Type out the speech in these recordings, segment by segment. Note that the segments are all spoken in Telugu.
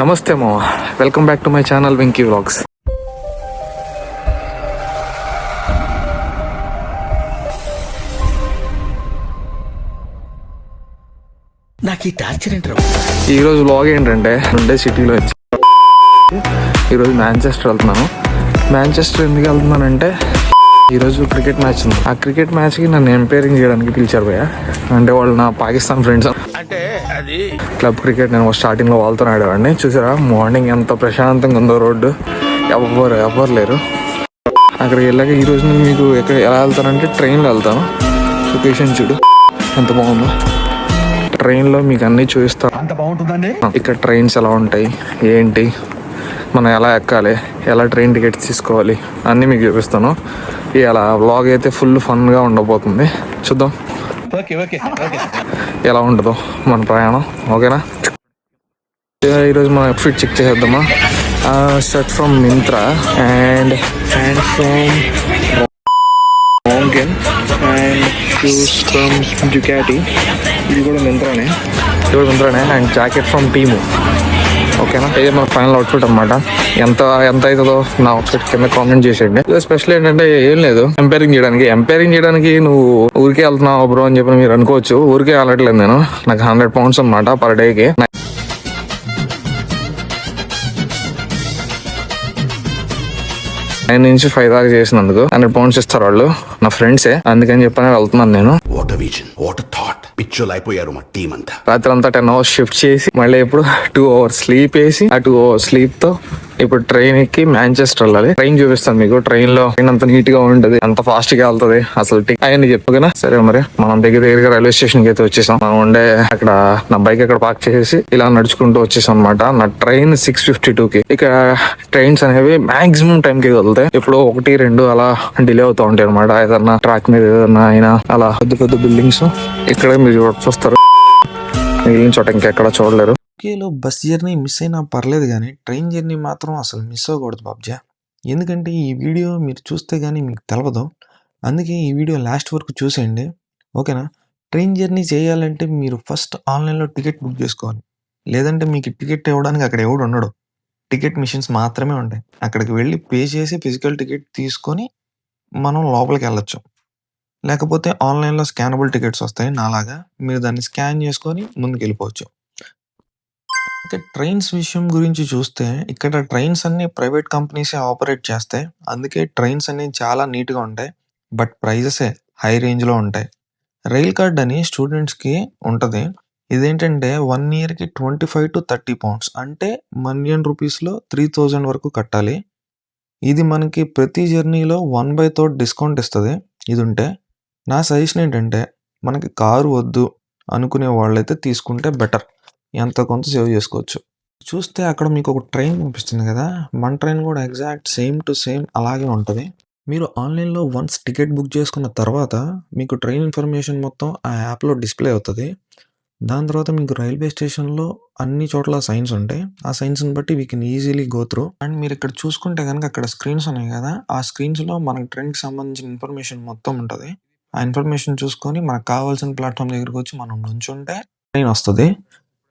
నమస్తే మా welcome back to my channel Venky vlogs నాకు ఈ టార్చర్ ఏంట్రా? ఈరోజు వ్లాగ్ ఏంటంటే ఉండే సిటీలో వచ్చి ఈరోజు మ్యాంచెస్టర్ వెళ్తున్నాను. మ్యాంచెస్టర్ ఎందుకు వెళ్తున్నానంటే ఈరోజు క్రికెట్ మ్యాచ్ ఉంది. ఆ క్రికెట్ మ్యాచ్కి నన్ను ఎంపైరింగ్ చేయడానికి పిలిచారు భయ్య. అంటే వాళ్ళు నా పాకిస్తాన్ ఫ్రెండ్స్. అంటే అది క్లబ్ క్రికెట్ నేను స్టార్టింగ్లో వాళ్ళతో ఆడేవాడిని. చూసారా? మార్నింగ్ ఎంత ప్రశాంతంగా ఉందో రోడ్డు. ఎవ్వరు ఎవ్వరు లేరు. అక్కడికి వెళ్ళాక ఈ రోజు నేను మీకు ఎక్కడ ఎలా వెళ్తానంటే ట్రైన్లో వెళ్తాను. లొకేషన్ చూడు. ఎంత బాగుందో. ట్రైన్లో మీకు అన్నీ చూపిస్తాను అంత బాగుంటుందండి? ఇక్కడ ట్రైన్స్ ఎలా ఉంటాయి? ఏంటి? మనం ఎలా ఎక్కాలి ఎలా ట్రైన్ టికెట్స్ తీసుకోవాలి అన్నీ మీకు చూపిస్తాను. ఇలా వ్లాగ్ అయితే ఫుల్ ఫన్గా ఉండబోతుంది. చూద్దాం. ఎలా ఉంటుందో మన ప్రయాణం. ఓకేనా? ఈరోజు మనం ఫిట్ చెక్ చేసేద్దామా? Shirt from Myntra and hand from mountain and shoes from జుకాటి ఇది కూడా మింత్రానే ఇది కూడా మింత్రానే అండ్ జాకెట్ ఫ్రమ్ టీము ఓకేనా? ఇది మన ఫైనల్ అవుట్ఫిట్ అనమాట ఎంత ఎంత అవుతుందో నా అవుట్ఫిట్ కింద కామెంట్ చేసేయండి. ఇది స్పెషల్ ఏంటంటే ఏం లేదు ఎంపైరింగ్ చేయడానికి. ఎంపైరింగ్ చేయడానికి నువ్వు ఊరికే వెళ్తున్నావు బ్రో అని చెప్పి మీరు అనుకోవచ్చు. ఊరికే వెళ్ళట్లేదు నేను. నాకు హండ్రెడ్ పౌండ్స్ అనమాట పర్ డేకి నైన్ నుంచి ఫైవ్ దాకా చేసినందుకు హండ్రెడ్ పౌండ్స్ ఇస్తారు వాళ్ళు. నా ఫ్రెండ్సే అందుకని చెప్పని వెళ్తున్నాను నేను. అయిపోయారు మా టీం అంతా. రాత్రి అంతా టెన్ అవర్స్ షిఫ్ట్ చేసి మళ్ళీ ఇప్పుడు టూ అవర్స్ స్లీప్ వేసి ఆ టూ అవర్స్ స్లీప్తో ఇప్పుడు ట్రైన్ ఎక్కి మాంచెస్టర్ వెళ్ళాలి. ట్రైన్ చూపిస్తాను మీకు. ట్రైన్లో ట్రైన్ అంత నీట్గా ఉంటది. అంత ఫాస్ట్గా వెళ్తది. అసలు టిక్ చెప్పుకున్నా సరే మరి. మనం దగ్గర దగ్గరగా రైల్వే స్టేషన్కి అయితే వచ్చేసాం. మనం ఉండే అక్కడ నా బైక్ అక్కడ పార్క్ చేసేసి ఇలా నడుచుకుంటూ వచ్చేసాం అనమాట నా ట్రైన్ సిక్స్ ఫిఫ్టీ టూ కి. ఇక్కడ ట్రైన్స్ అనేవి మాక్సిమం టైం కి వెళ్తాయి. ఇప్పుడు ఒకటి రెండు అలా డిలే అవుతా ఉంటాయి అనమాట ఏదన్నా ట్రాక్ మీద ఏదన్నా అయినా అలా పెద్ద పెద్ద బిల్డింగ్స్ ఇక్కడ మీరు చూడ- చూస్తారు. మిగిలిన చోట ఇంకెక్కడ చూడలేరు. యూకేలో బస్ జర్నీ మిస్ అయినా పర్లేదు కానీ ట్రైన్ జర్నీ మాత్రం అసలు మిస్ అవ్వకూడదు బాబ్జా. ఎందుకంటే ఈ వీడియో మీరు చూస్తే కానీ మీకు తెలవదు. అందుకే ఈ వీడియో లాస్ట్ వరకు చూసేయండి. ఓకేనా? ట్రైన్ జర్నీ చేయాలంటే మీరు ఫస్ట్ ఆన్లైన్లో టికెట్ బుక్ చేసుకోవాలి. లేదంటే మీకు టికెట్ ఇవ్వడానికి అక్కడ ఎవడు ఉండడు. టికెట్ మిషన్స్ మాత్రమే ఉంటాయి. అక్కడికి వెళ్ళి పే చేసి ఫిజికల్ టికెట్ తీసుకొని మనం లోపలికి వెళ్ళొచ్చు. లేకపోతే ఆన్లైన్లో స్కానబుల్ టికెట్స్ వస్తాయి నాలాగా. మీరు దాన్ని స్కాన్ చేసుకొని ముందుకు వెళ్ళిపోవచ్చు అయితే ట్రైన్స్ విషయం గురించి చూస్తే ఇక్కడ ట్రైన్స్ అన్ని ప్రైవేట్ కంపెనీసే ఆపరేట్ చేస్తాయి. అందుకే ట్రైన్స్ అనేవి చాలా నీట్గా ఉంటాయి. బట్ ప్రైజెసే హై రేంజ్లో ఉంటాయి. రైల్ కార్డ్ అని స్టూడెంట్స్కి ఉంటుంది. ఇదేంటంటే వన్ ఇయర్కి twenty five to thirty pounds. అంటే వన్ ఇండియన్ రూపీస్లో త్రీ థౌజండ్ వరకు కట్టాలి. ఇది మనకి ప్రతి జర్నీలో వన్ బై థర్డ్ డిస్కౌంట్ ఇస్తుంది. ఇది ఉంటే నా సజెషన్ ఏంటంటే మనకి కారు వద్దు అనుకునే వాళ్ళైతే తీసుకుంటే బెటర్. ఎంత కొంత సేవ్ చేసుకోవచ్చు. చూస్తే అక్కడ మీకు ఒక ట్రైన్ కనిపిస్తుంది కదా? మన ట్రైన్ కూడా ఎగ్జాక్ట్ సేమ్ టు సేమ్ అలాగే ఉంటుంది. మీరు ఆన్లైన్లో వన్స్ టికెట్ బుక్ చేసుకున్న తర్వాత మీకు ట్రైన్ ఇన్ఫర్మేషన్ మొత్తం ఆ యాప్లో డిస్ప్లే అవుతుంది. దాని తర్వాత మీకు రైల్వే స్టేషన్లో అన్ని చోట్ల సైన్స్ ఉంటాయి. ఆ సైన్స్ని బట్టి we can easily go through. And మీరు ఇక్కడ చూసుకుంటే కనుక అక్కడ స్క్రీన్స్ ఉన్నాయి కదా? ఆ స్క్రీన్స్లో మనకి ట్రైన్కి సంబంధించిన ఇన్ఫర్మేషన్ మొత్తం ఉంటుంది. ఆ ఇన్ఫర్మేషన్ చూసుకొని మనకు కావాల్సిన ప్లాట్ఫామ్ దగ్గరికి వచ్చి మనం నుంచుంటే ట్రైన్ వస్తుంది.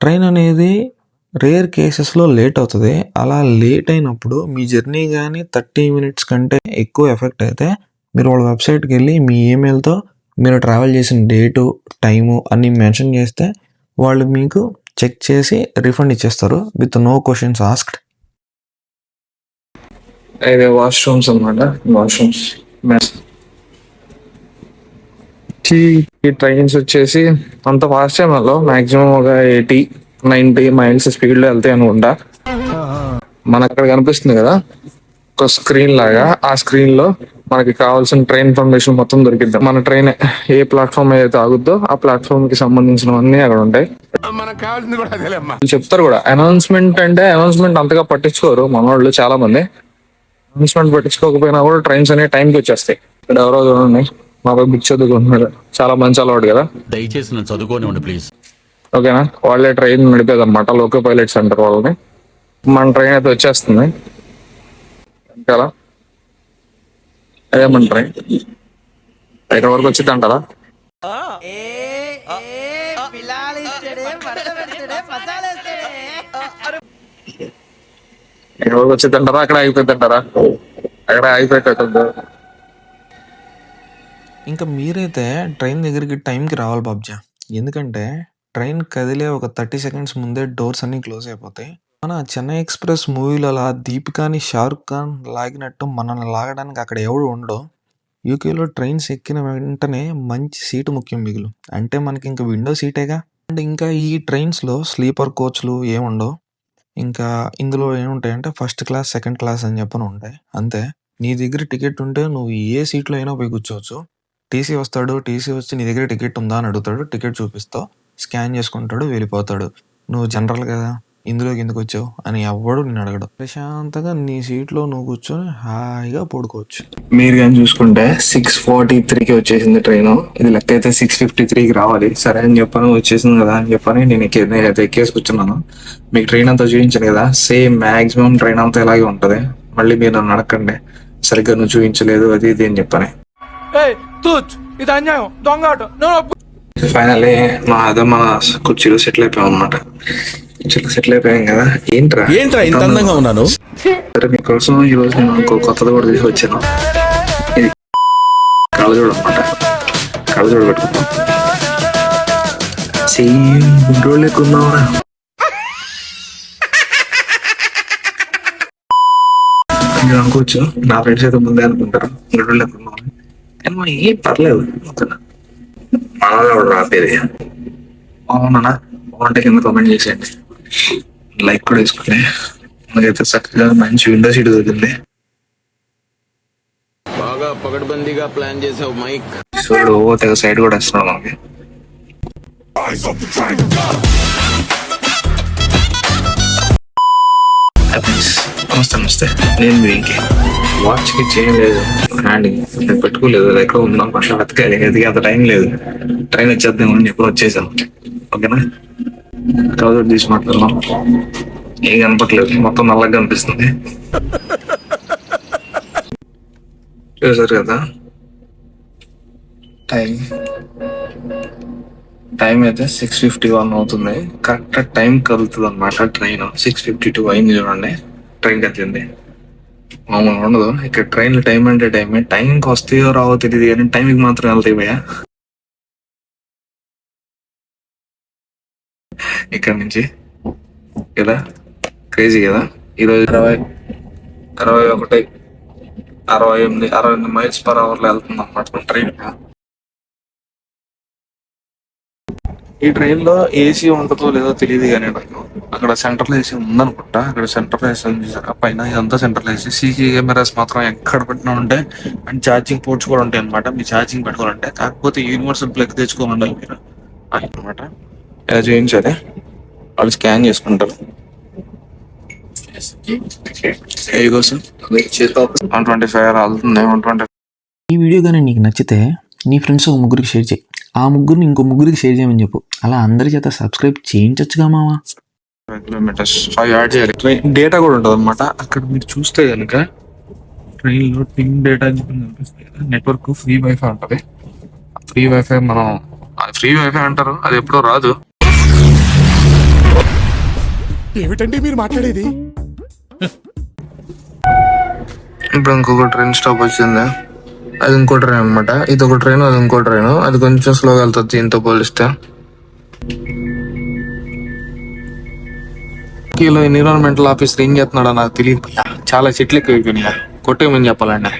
ట్రైన్ అనేది రేర్ కేసెస్లో లేట్ అవుతుంది. అలా లేట్ అయినప్పుడు మీ జర్నీ కానీ థర్టీ మినిట్స్ కంటే ఎక్కువ ఎఫెక్ట్ అయితే మీరు వాళ్ళ వెబ్సైట్కి వెళ్ళి మీ ఈమెయిల్తో మీరు ట్రావెల్ చేసిన డేటు టైము అన్నీ మెన్షన్ చేస్తే వాళ్ళు మీకు చెక్ చేసి రిఫండ్ ఇచ్చేస్తారు విత్ నో క్వశ్చన్స్ ఆస్క్డ్. అయితే వాష్రూమ్స్ అనమాట వాష్రూమ్స్. ఈ ట్రైన్స్ వచ్చేసి అంత ఫాస్ట్ టైంలో మాక్సిమం ఒక ఎయిటీ నైన్టీ మైల్స్ స్పీడ్లో వెళ్తాయి అనుకుంటా. మనకు అక్కడ కనిపిస్తుంది కదా? ఒక స్క్రీన్ లాగా. ఆ స్క్రీన్లో మనకి కావాల్సిన ట్రైన్ ఇన్ఫర్మేషన్ మొత్తం దొరికిద్ది. మన ట్రైన్ ఏ ప్లాట్ఫామ్ ఏదైతే ఆగుద్దో ఆ ప్లాట్ఫామ్కి సంబంధించినవన్నీ అక్కడ ఉంటాయి. చెప్తారు కూడా అనౌన్స్మెంట్ అంటే అనౌన్స్మెంట్ అంతగా పట్టించుకోరు. మన వాళ్ళు చాలా మంది అనౌన్స్మెంట్ పట్టించుకోకపోయినా కూడా ట్రైన్స్ అనేవి టైంకి వచ్చేస్తాయి. ఇక్కడ ఎవరో చూడండి. మా బాబు బుక్ చదువుకుంటున్నాడు చాలా మంచి అలవాటు కదా? దయచేసి నన్ను చదువుకోనివ్వండి ప్లీజ్. ఓకేనా? వాళ్ళే ట్రైన్ నడిపేది అనమాట లోకో పైలట్స్ అంటారు వాళ్ళని. మన ట్రైన్ అయితే వచ్చేస్తుంది. కదా అదే మన ట్రైన్. బయట వరకు వచ్చింది అంటారా? పిల్లాలు ఇస్తాడే మడత పెడతాడే మసాలా ఇస్తాడే ఎక్కడ వచ్చేదంటారా అక్కడ అక్కడ ఆగిపోయేటట్టు ఇంకా మీరైతే ట్రైన్ దగ్గరికి టైంకి రావాలి బాబ్జా. ఎందుకంటే ట్రైన్ కదిలే ఒక థర్టీ సెకండ్స్ ముందే డోర్స్ అన్నీ క్లోజ్ అయిపోతాయి. మన చెన్నై ఎక్స్ప్రెస్ మూవీలో అలా దీపికాని షారుఖ్ ఖాన్ లాగినట్టు మనల్ని లాగడానికి అక్కడ ఎవడు ఉండడు. యూకేలో ట్రైన్స్ ఎక్కిన వెంటనే మంచి సీటు ముఖ్యం మిగులు. అంటే మనకి ఇంకా విండో సీటేగా? అండ్ ఇంకా ఈ ట్రైన్స్లో స్లీపర్ కోచ్లు ఏముండవు. ఇంకా ఇందులో ఏముంటాయంటే ఫస్ట్ క్లాస్ సెకండ్ క్లాస్ అని చెప్పని ఉంటాయి. అంతే. నీ దగ్గర టికెట్ ఉంటే నువ్వు ఏ సీట్లో అయినా పోయి కూర్చోవచ్చు. టీసీ వస్తాడు టీసీ వచ్చి నీ దగ్గర టికెట్ ఉందా అని అడుగుతాడు టికెట్ చూపిస్తావు స్కాన్ చేసుకుంటాడు వెళ్ళిపోతాడు. నువ్వు జనరల్ కదా ఇందులోకి ఎందుకు వచ్చావు అని ఎవ్వడు నేను అడగడు. ప్రశాంతంగా నీ సీట్లో నువ్వు కూర్చొని హాయిగా పడుకోవచ్చు. మీరు కానీ చూసుకుంటే సిక్స్ ఫార్టీ త్రీకి వచ్చేసింది ట్రైన్. ఇది లెక్క అయితే సిక్స్ ఫిఫ్టీ త్రీకి రావాలి. సరే అని చెప్పాను వచ్చేసింది కదా అని చెప్పని నేను నేనైతే ఎక్కేసి కూర్చున్నాను. మీకు ట్రైన్ అంతా చూపించాను కదా సేమ్ మాక్సిమం ట్రైన్ అంతా ఇలాగే ఉంటది. మళ్ళీ మీరు నన్ను అడగండి సరిగ్గా నువ్వు చూపించలేదు అది ఇది అని చెప్పని. ఇది అన్యాయం. దొంగ ఆట. ఫైనల్లీ మా అదే మన కుర్చీలో సెటిల్ అయిపోయాం అనమాట కుర్చీలో సెటిల్ అయిపోయాం కదా. ఏంట్రా? ఏంట్రా ఇంత అందంగా ఉన్నాను? సరే మీకోసం ఈ రోజు నేను ఇంకో కొత్తది కూడా తీసుకొచ్చాను. ఇది కళ్ళజోడు అనమాట కళ్ళజోడు పెట్టుకున్నాం సేమ్ ఉన్నావురా మీరు అనుకోవచ్చు నా ఫ్రెండ్స్ అయితే ముందే అనుకుంటారు గుండ్రోళ్ళు లెక్క ఏం పర్లేదు? మనలో రాపేది అవునా? బాగుంటే కింద కామెంట్ చేసేయండి. లైక్ కూడా వేసుకుంటే మనకైతే చక్కగా మంచి విండో సీట్ దొరికింది. బాగా పకడ్బందీగా ప్లాన్ చేసావు మైక్. ఓ తెగ సైడ్ కూడా వేస్తున్నాడు మనకి నమస్తే నమస్తే. నేను మీకు. వాచ్కి చేయం లేదు హ్యాండ్ నేను పెట్టుకోలేదు ఎక్కడ ఉందాం? పక్కన వెతకాలి ఎదిగి అంత టైం లేదు. ట్రైన్ వచ్చేద్దాం అని చెప్పి వచ్చేసాం. ఓకేనా? కవర్ తీసి మాట్లాడదాం. ఏం కనపట్లేదు. మొత్తం నల్లగా కనిపిస్తుంది. చూసారు కదా? టైం టైం అయితే సిక్స్ ఫిఫ్టీ వన్ అవుతుంది. కరెక్ట్ టైం కదులుతుంది అనమాట ట్రైన్ సిక్స్ ఫిఫ్టీ టూ అయింది చూడండి. ట్రైన్ కదిలింది. మామూలు ఉండదు. ఇక్కడ ట్రైన్ టైం అంటే టైమే టైంకి వస్తాయో రావో తెలియదు కానీ టైంకి మాత్రం వెళ్తాయి భయ ఇక్కడ నుంచి కదా క్రేజీ కదా? ఈరోజు ఇరవై అరవై ఒకటి అరవై ఎనిమిది అరవై ఎనిమిది మైల్స్ పర్ అవర్లో వెళ్తుంది అనమాట ట్రైన్. ఈ ట్రైన్లో ఏసీ ఉంటుందో లేదో తెలియదు కానీ నాకు. అక్కడ సెంట్రల్ ఏసీ ఉందనుకుంటా. అక్కడ సెంట్రల్ ఏసీ ఉంది పైన ఇదంతా సెంట్రల్ ఏసీ సీసీ కెమెరాస్ మాత్రం ఎక్కడ పెట్టినా ఉంటే అండ్ ఛార్జింగ్ పోర్ట్స్ కూడా ఉంటాయి అనమాట మీ ఛార్జింగ్ పెట్టుకోవాలంటే. కాకపోతే యూనివర్సల్ ప్లగ్ తెచ్చుకొని ఉండాలి మీరు. అనమాట ఇలా చేయించాలి? వాళ్ళు స్కాన్ చేసుకుంటారు. వన్ ట్వంటీ ఫైవ్ వెళ్తుంది. వన్ ట్వంటీ ఈ వీడియో కానీ నీకు నచ్చితే నీ ఫ్రెండ్స్ ముగ్గురికి షేర్ చేయి. ఆ ముగ్గురిని ఇంకో ముగ్గురికి షేర్ చేయమని చెప్పు. అలా అందరి చేత సబ్స్క్రైబ్ చేయించచ్చుగా మావా? కిలోమీటర్స్ ఫైవ్ యాడ్ చేయాలి. ట్రైన్ డేటా కూడా ఉంటుంది అనమాట అక్కడ మీరు చూస్తే కనుక ట్రైన్లో టింగ్ డేటా అని చెప్పి కనిపిస్తుంది కదా నెట్వర్క్ ఫ్రీ వైఫై ఉంటుంది. ఫ్రీ వైఫై మనం ఫ్రీ వైఫై అంటారు అది ఎప్పుడో రాదు. ఏమిటండి మీరు మాట్లాడేది? ఇప్పుడు ఇంకొక ట్రైన్ స్టాప్ వచ్చింది. అది ఇంకో ట్రైన్ అనమాట ఇది ఒక ట్రైన్ అది ఇంకో ట్రైన్. అది కొంచెం స్లోగా వెళ్తుంది దీంతో పోలిస్తే. కిలో ఎన్విరాన్మెంటల్ ఆఫీసర్ ఏం చేస్తున్నాడో నాకు తెలియదు. చాలా చెట్లు ఎక్కువ అయిపోయినాయా. కొట్టేయమని చెప్పాలండి.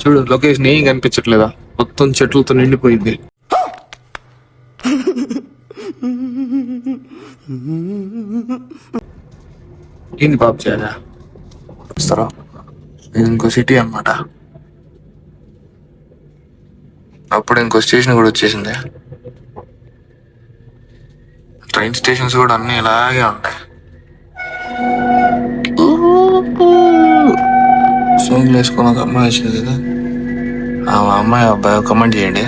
చూడు లొకేషన్ ఏం కనిపించట్లేదా? మొత్తం చెట్లతో నిండిపోయింది. ఏంది బాబు చేయాలా వస్తారా? ఇది ఇంకో సిటీ అన్నమాట. అప్పుడు ఇంకో స్టేషన్ కూడా వచ్చేసింది. ట్రైన్ స్టేషన్స్ కూడా అన్ని ఇలాగే ఉంటాయి. సోగులు వేసుకున్న ఒక అమ్మాయి వచ్చింది కదా. ఆ అమ్మాయి అబ్బాయి కమెంట్ చేయండి.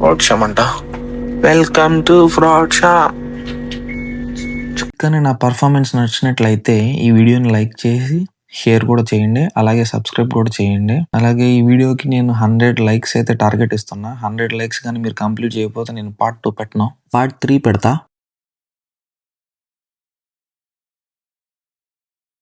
ఫ్రాడ్ షామ్ అంట. Welcome to fraud sham. కానీ నా పర్ఫార్మెన్స్ నచ్చినట్లయితే ఈ వీడియోని లైక్ చేసి షేర్ కూడా చేయండి. అలాగే సబ్స్క్రైబ్ కూడా చేయండి. అలాగే ఈ వీడియోకి నేను హండ్రెడ్ లైక్స్ అయితే టార్గెట్ ఇస్తున్నా. హండ్రెడ్ లైక్స్ కానీ మీరు కంప్లీట్ చేయకపోతే నేను పార్ట్ టూ పెట్టను. పార్ట్ త్రీ పెడతా.